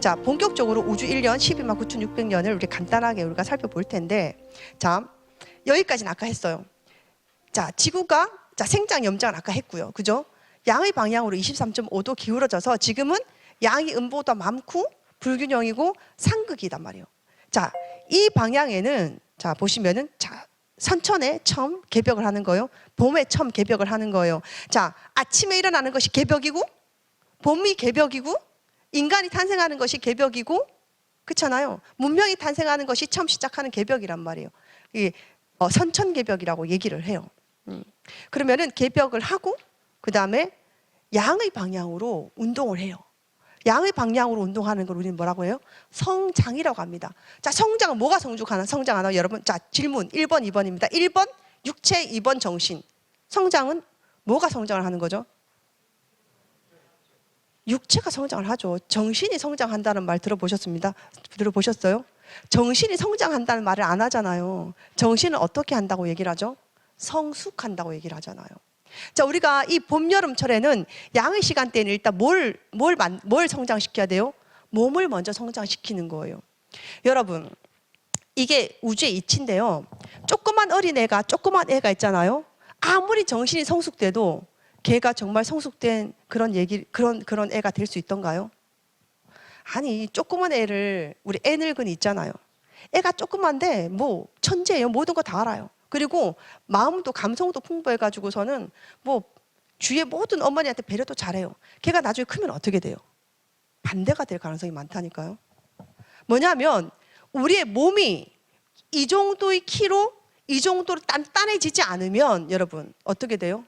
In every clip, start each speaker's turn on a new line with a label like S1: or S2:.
S1: 자, 본격적으로 우주 1년 12만 9,600년을 우리 간단하게 우리가 살펴볼 텐데, 자, 여기까지는 아까 했어요. 자, 지구가 자 생장 염장을 아까 했고요, 그죠? 양의 방향으로 23.5도 기울어져서 지금은 양이 음보다 많고 불균형이고 상극이단 말이에요. 자, 이 방향에는 자 보시면은 자 선천에 처음 개벽을 하는 거예요. 봄에 처음 개벽을 하는 거예요. 자, 아침에 일어나는 것이 개벽이고 봄이 개벽이고 인간이 탄생하는 것이 개벽이고 그렇잖아요. 문명이 탄생하는 것이 처음 시작하는 개벽이란 말이에요. 이 어, 선천 개벽이라고 얘기를 해요. 음. 그러면은 개벽을 하고 그 다음에 양의 방향으로 운동을 해요. 양의 방향으로 운동하는 걸 우리는 뭐라고 해요? 성장이라고 합니다. 자, 성장은 뭐가 성숙하나? 성장 하나? 여러분, 자, 질문 1번, 2번입니다. 1번 육체, 2번 정신. 성장은 뭐가 성장을 하는 거죠? 육체가 성장을 하죠. 정신이 성장한다는 말 들어보셨습니다. 들어보셨어요? 정신이 성장한다는 말을 안 하잖아요. 정신은 어떻게 한다고 얘기를 하죠? 성숙한다고 얘기를 하잖아요. 자, 우리가 이 봄, 여름철에는 양의 시간대는 일단 뭘, 뭘, 만- 뭘 성장시켜야 돼요? 몸을 먼저 성장시키는 거예요. 여러분, 이게 우주의 이치인데요. 조그만 어린애가, 조그만 애가 있잖아요. 아무리 정신이 성숙돼도 걔가 정말 성숙된 그런 얘기, 그런, 그런 애가 될 수 있던가요? 아니, 조그만 애를, 우리 애 늙은이 있잖아요. 애가 조그만데 뭐 천재예요. 모든 거 다 알아요. 그리고 마음도 감성도 풍부해가지고서는 뭐 주위의 모든 어머니한테 배려도 잘해요. 걔가 나중에 크면 어떻게 돼요? 반대가 될 가능성이 많다니까요. 뭐냐면 우리의 몸이 이 정도의 키로 이 정도로 단단해지지 않으면 여러분 어떻게 돼요?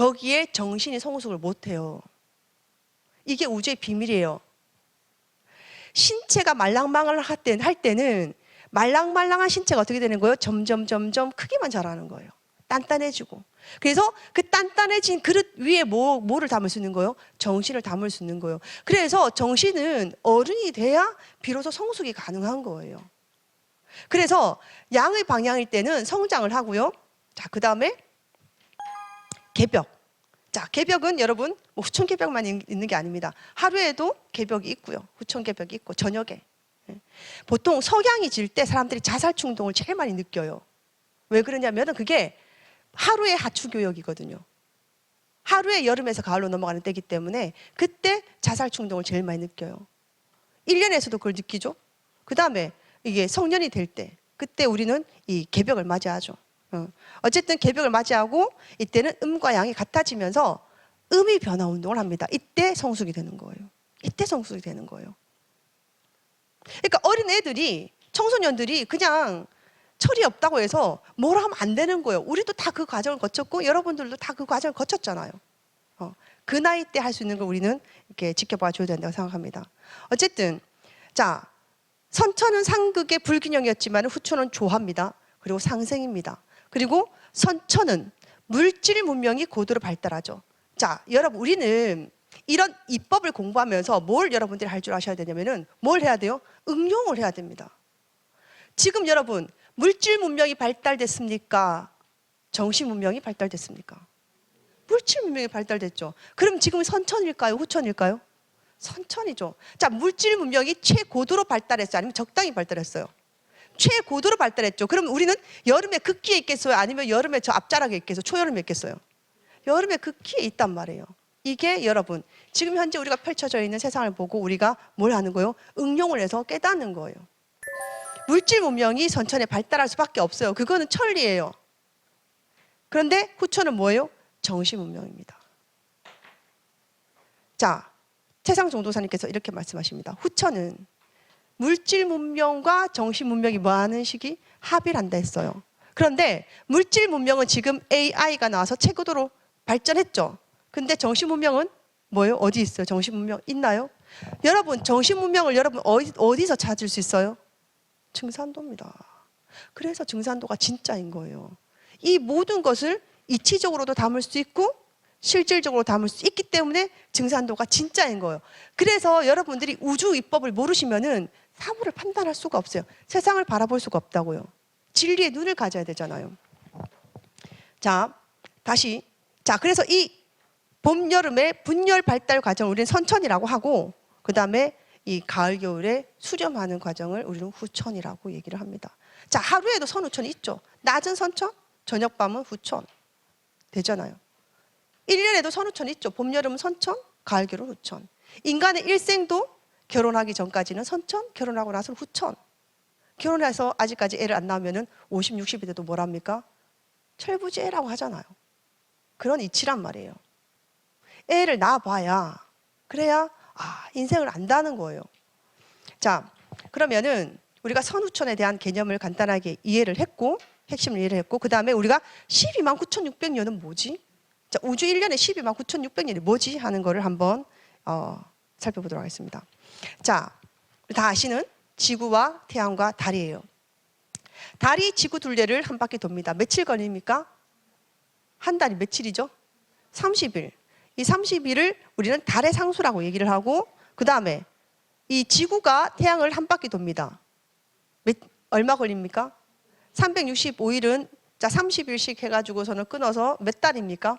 S1: 거기에 정신이 성숙을 못해요. 이게 우주의 비밀이에요. 신체가 말랑말랑 할 때- 할 때는 말랑말랑한 신체가 어떻게 되는 거예요? 점점 점점 크기만 자라는 거예요. 단단해지고. 그래서 그 단단해진 그릇 위에 뭐, 뭐를 담을 수 있는 거예요? 정신을 담을 수 있는 거예요. 그래서 정신은 어른이 돼야 비로소 성숙이 가능한 거예요. 그래서 양의 방향일 때는 성장을 하고요. 자, 그 다음에 개벽. 자, 개벽은 여러분 뭐 후천 개벽만 있- 있는 게 아닙니다. 하루에도 개벽이 있고요. 후천 개벽이 있고 저녁에. 예. 보통 석양이 질 때 사람들이 자살 충동을 제일 많이 느껴요. 왜 그러냐면은 그게 하루의 하추 교역이거든요. 하루에 여름에서 가을로 넘어가는 때이기 때문에 그때 자살 충동을 제일 많이 느껴요. 1년에서도 그걸 느끼죠. 그다음에 이게 성년이 될 때 그때 우리는 이 개벽을 맞이하죠. 어. 어쨌든 개벽을 맞이하고 이때는 음과 양이 같아지면서 음이 변화 운동을 합니다. 이때 성숙이 되는 거예요. 이때 성숙이 되는 거예요. 그러니까 어린 애들이 청소년들이 그냥 철이 없다고 해서 뭐라 하면 안 되는 거예요. 우리도 다 그 과정을 거쳤고 여러분들도 다 그 과정을 거쳤잖아요. 어, 그 나이 때 할 수 있는 걸 우리는 이렇게 지켜봐 줘야 된다고 생각합니다. 어쨌든 자 선천은 상극의 불균형이었지만 후천은 조화입니다. 그리고 상생입니다. 그리고 선천은 물질 문명이 고도로 발달하죠. 자, 여러분 우리는 이런 이법을 공부하면서 뭘 여러분들이 할 줄 아셔야 되냐면은 뭘 해야 돼요? 응용을 해야 됩니다. 지금 여러분 물질 문명이 발달됐습니까? 정신 문명이 발달됐습니까? 물질 문명이 발달됐죠. 그럼 지금 선천일까요? 후천일까요? 선천이죠. 자, 물질 문명이 최고도로 발달했어요? 아니면 적당히 발달했어요? 최고도로 발달했죠. 그럼 우리는 여름에 극기에 있겠어요? 아니면 여름에 저 앞자락에 있겠어요? 초여름에 있겠어요? 여름에 극기에 있단 말이에요. 이게 여러분, 지금 현재 우리가 펼쳐져 있는 세상을 보고 우리가 뭘 하는 거예요? 응용을 해서 깨닫는 거예요. 물질 문명이 선천에 발달할 수밖에 없어요. 그거는 천리예요. 그런데 후천은 뭐예요? 정신 문명입니다. 자, 태상 정도사님께서 이렇게 말씀하십니다. 후천은 물질 문명과 정신 문명이 뭐 하는 시기 합의를 한다 했어요. 그런데 물질 문명은 지금 AI가 나와서 최고도로 발전했죠. 근데 정신 문명은 뭐예요? 어디 있어요? 정신 문명 있나요? 여러분 정신 문명을 여러분 어디, 어디서 찾을 수 있어요? 증산도입니다. 그래서 증산도가 진짜인 거예요. 이 모든 것을 이치적으로도 담을 수 있고 실질적으로 담을 수 있기 때문에 증산도가 진짜인 거예요. 그래서 여러분들이 우주 입법을 모르시면은 사물을 판단할 수가 없어요. 세상을 바라볼 수가 없다고요. 진리의 눈을 가져야 되잖아요. 자, 다시. 자, 그래서 이 봄, 여름에 분열 발달 과정을 우리는 선천이라고 하고 그 다음에 이 가을, 겨울에 수렴하는 과정을 우리는 후천이라고 얘기를 합니다. 자, 하루에도 선후천이 있죠. 낮은 선천, 저녁 밤은 후천. 되잖아요. 1년에도 선후천이 있죠. 봄, 여름은 선천, 가을, 겨울 후천. 인간의 일생도 결혼하기 전까지는 선천, 결혼하고 나서 후천. 결혼해서 아직까지 애를 안 낳으면은 50, 60이 돼도 뭐랍니까? 철부지애라고 하잖아요. 그런 이치란 말이에요. 애를 낳아봐야 그래야 아 인생을 안다는 거예요. 자 그러면은 우리가 선후천에 대한 개념을 간단하게 이해를 했고 핵심을 이해를 했고 그 다음에 우리가 12만 9,600년은 뭐지? 자 우주 1년에 12만 9,600년이 뭐지? 하는 거를 한번 어, 살펴보도록 하겠습니다. 자, 다 아시는 지구와 태양과 달이에요. 달이 지구 둘레를 한 바퀴 돕니다. 며칠 걸립니까? 한 달이 며칠이죠? 30일. 이 30일을 우리는 달의 상수라고 얘기를 하고 그 다음에 이 지구가 태양을 한 바퀴 돕니다. 몇, 얼마 걸립니까? 365일은 자 30일씩 해가지고서는 끊어서 몇 달입니까?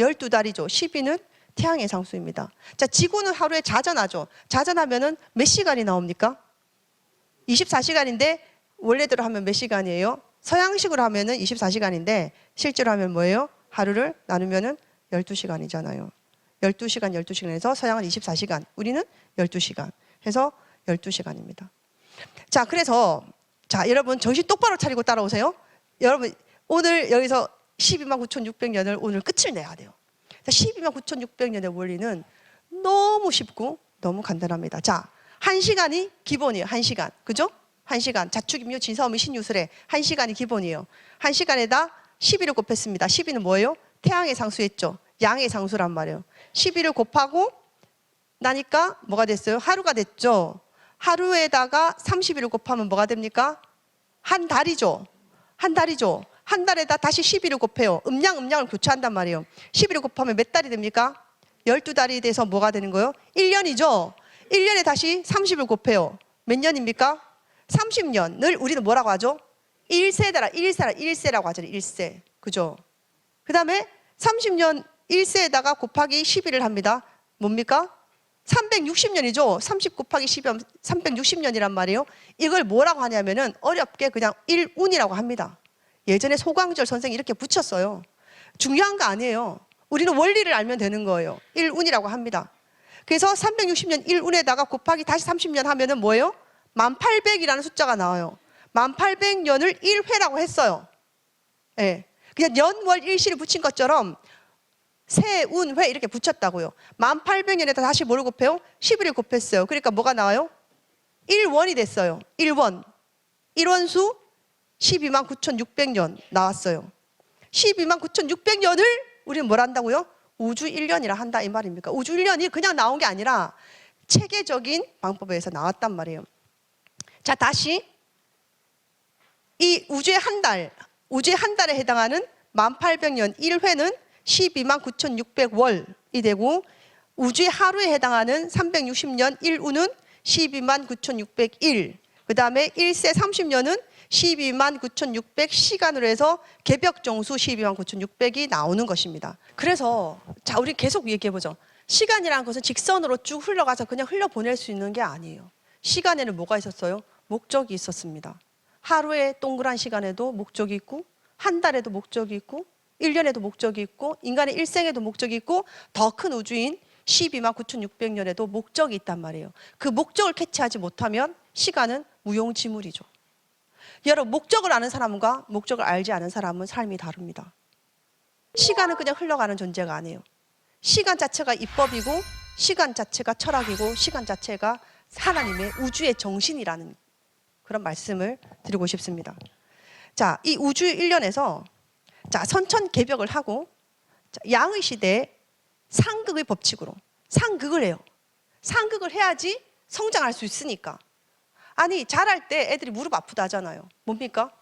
S1: 12달이죠. 12는 태양의 상수입니다. 자 지구는 하루에 자전하죠. 자전하면은 몇 시간이 나옵니까? 24시간인데 원래대로 하면 몇 시간이에요? 서양식으로 하면은 24시간인데 실제로 하면 뭐예요? 하루를 나누면은 12시간이잖아요. 12시간, 12시간 에서 서양은 24시간, 우리는 12시간 해서 12시간입니다. 자, 그래서 자, 여러분 정신 똑바로 차리고 따라오세요. 여러분 오늘 여기서 12만 9,600년을 오늘 끝을 내야 돼요. 12만 9,600년의 원리는 너무 쉽고 너무 간단합니다. 자, 한 시간이 기본이에요. 한 시간. 그죠? 한 시간. 자축임유 진사오미 신유술에 한 시간이 기본이에요. 한 시간에다 12를 곱했습니다. 12는 뭐예요? 태양의 상수였죠. 양의 상수란 말이에요. 12를 곱하고 나니까 뭐가 됐어요? 하루가 됐죠. 하루에다가 31을 곱하면 뭐가 됩니까? 한 달이죠. 한 달이죠. 한 달에다 다시 12를 곱해요. 음양, 음양을 교차한단 말이에요. 11을 곱하면 몇 달이 됩니까? 12달이 돼서 뭐가 되는 거예요? 1년이죠. 1년에 다시 30을 곱해요. 몇 년입니까? 30년을 우리는 뭐라고 하죠? 1세대라, 1세라, 1세라고 하잖아요. 1세. 그죠? 그 다음에 30년 1세에다가 곱하기 12를 합니다. 뭡니까? 360년이죠. 30 곱하기 10이면 360년이란 말이에요. 이걸 뭐라고 하냐면은 어렵게 그냥 1운이라고 합니다. 예전에 소광절 선생이 이렇게 붙였어요. 중요한 거 아니에요. 우리는 원리를 알면 되는 거예요. 1운이라고 합니다. 그래서 360년 1운에다가 곱하기 다시 30년 하면은 뭐예요? 1800이라는 숫자가 나와요. 1800년을 1회라고 했어요. 예. 네. 그냥 연월 일시를 붙인 것처럼 세운회 이렇게 붙였다고요. 1800년에다 다시 뭘 곱해요? 11을 곱했어요. 그러니까 뭐가 나와요? 1원이 됐어요. 1원. 1원수 12만 9,600년 나왔어요. 12만 9,600년을 우리는 뭘 한다고요? 우주 1년이라 한다 이 말입니까? 우주 1년이 그냥 나온 게 아니라 체계적인 방법에 서 나왔단 말이에요. 자, 다시 이 우주의 한 달, 우주의 한 달에 해당하는 1800년 1회는 12만 9,600월이 되고 우주의 하루에 해당하는 360년 1우는 12만 9,601. 그 다음에 1세 30년은 12만 9,600 시간으로 해서 개벽 정수 12만 9,600이 나오는 것입니다. 그래서 자 우리 계속 얘기해 보죠. 시간이라는 것은 직선으로 쭉 흘러가서 그냥 흘려 보낼 수 있는 게 아니에요. 시간에는 뭐가 있었어요? 목적이 있었습니다. 하루의 동그란 시간에도 목적이 있고 한 달에도 목적이 있고 1년에도 목적이 있고 인간의 일생에도 목적이 있고 더 큰 우주인 12만 9,600년에도 목적이 있단 말이에요. 그 목적을 캐치하지 못하면 시간은 무용지물이죠. 여러분 목적을 아는 사람과 목적을 알지 않은 사람은 삶이 다릅니다. 시간은 그냥 흘러가는 존재가 아니에요. 시간 자체가 입법이고 시간 자체가 철학이고 시간 자체가 하나님의 우주의 정신이라는 그런 말씀을 드리고 싶습니다. 자, 이 우주 1년에서 자, 선천 개벽을 하고 자, 양의 시대 상극의 법칙으로 상극을 해요. 상극을 해야지 성장할 수 있으니까. 아니 자랄 때 애들이 무릎 아프다 하잖아요. 뭡니까?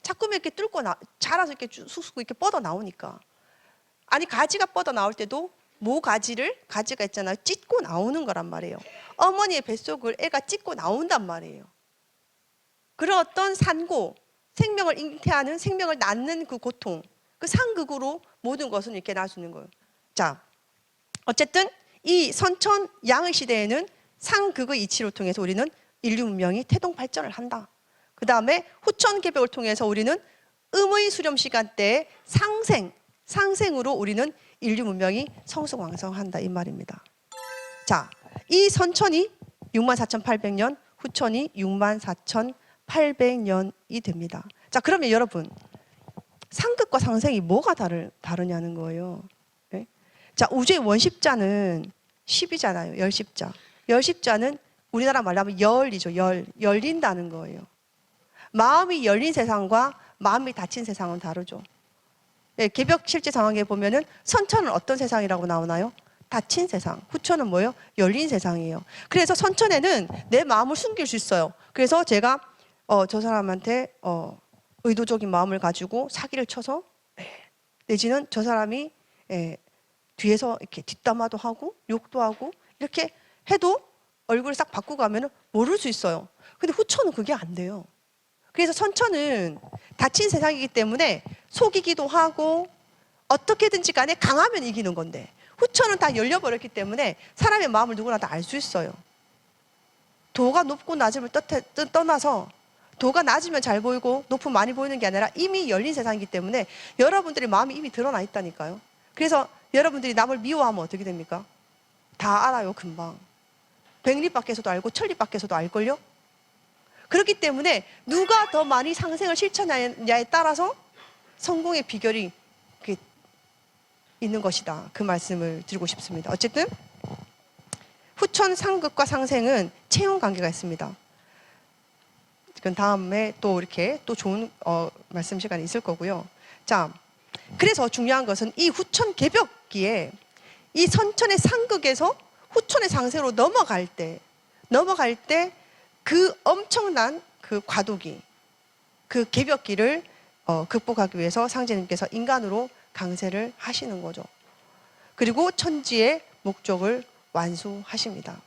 S1: 자꾸 이렇게 뚫고 나 자라서 이렇게 쑥쑥 이렇게 뻗어 나오니까. 아니 가지가 뻗어 나올 때도 모 가지를 가지가 있잖아요. 찢고 나오는 거란 말이에요. 어머니의 뱃속을 애가 찢고 나온단 말이에요. 그런 어떤 산고 생명을 잉태하는 생명을 낳는 그 고통 그 상극으로 모든 것은 이렇게 나서는 거예요. 자, 어쨌든 이 선천 양의 시대에는 상극의 이치를 통해서 우리는 인류 문명이 태동 발전을 한다. 그 다음에 후천 개벽을 통해서 우리는 음의 수렴 시간대에 상생, 상생으로 우리는 인류 문명이 성숙왕성한다 이 말입니다. 자, 이 선천이 64,800년, 후천이 64,800년이 됩니다. 자, 그러면 여러분 상극과 상생이 뭐가 다르, 다르냐는 거예요. 예? 자, 우주의 원십자는 10이잖아요. 열십자. 열십자는 우리나라 말로 하면 열이죠. 열. 열린다는 거예요. 마음이 열린 세상과 마음이 닫힌 세상은 다르죠. 예, 개벽 실제 상황에 보면은 선천은 어떤 세상이라고 나오나요? 닫힌 세상. 후천은 뭐예요? 열린 세상이에요. 그래서 선천에는 내 마음을 숨길 수 있어요. 그래서 제가 어, 저 사람한테 어, 의도적인 마음을 가지고 사기를 쳐서 예, 내지는 저 사람이 예, 뒤에서 이렇게 뒷담화도 하고 욕도 하고 이렇게 해도 얼굴을 싹 바꾸고 가면은 모를 수 있어요. 근데 후천은 그게 안 돼요. 그래서 선천은 닫힌 세상이기 때문에 속이기도 하고 어떻게든지 간에 강하면 이기는 건데 후천은 다 열려버렸기 때문에 사람의 마음을 누구나 다 알 수 있어요. 도가 높고 낮음을 떠나서 도가 낮으면 잘 보이고 높으면 많이 보이는 게 아니라 이미 열린 세상이기 때문에 여러분들의 마음이 이미 드러나 있다니까요. 그래서 여러분들이 남을 미워하면 어떻게 됩니까? 다 알아요, 금방. 백리 밖에서도 알고 천리 밖에서도 알걸요? 그렇기 때문에 누가 더 많이 상생을 실천하느냐에 따라서 성공의 비결이 있는 것이다. 그 말씀을 드리고 싶습니다. 어쨌든 후천 상극과 상생은 체형 관계가 있습니다. 그 다음에 또 이렇게 또 좋은 어, 말씀 시간이 있을 거고요. 자, 그래서 중요한 것은 이 후천 개벽기에 이 선천의 상극에서 후천의 상세로 넘어갈 때 넘어갈 때 그 엄청난 그 과도기 그 개벽기를 어, 극복하기 위해서 상제님께서 인간으로 강세를 하시는 거죠. 그리고 천지의 목적을 완수하십니다.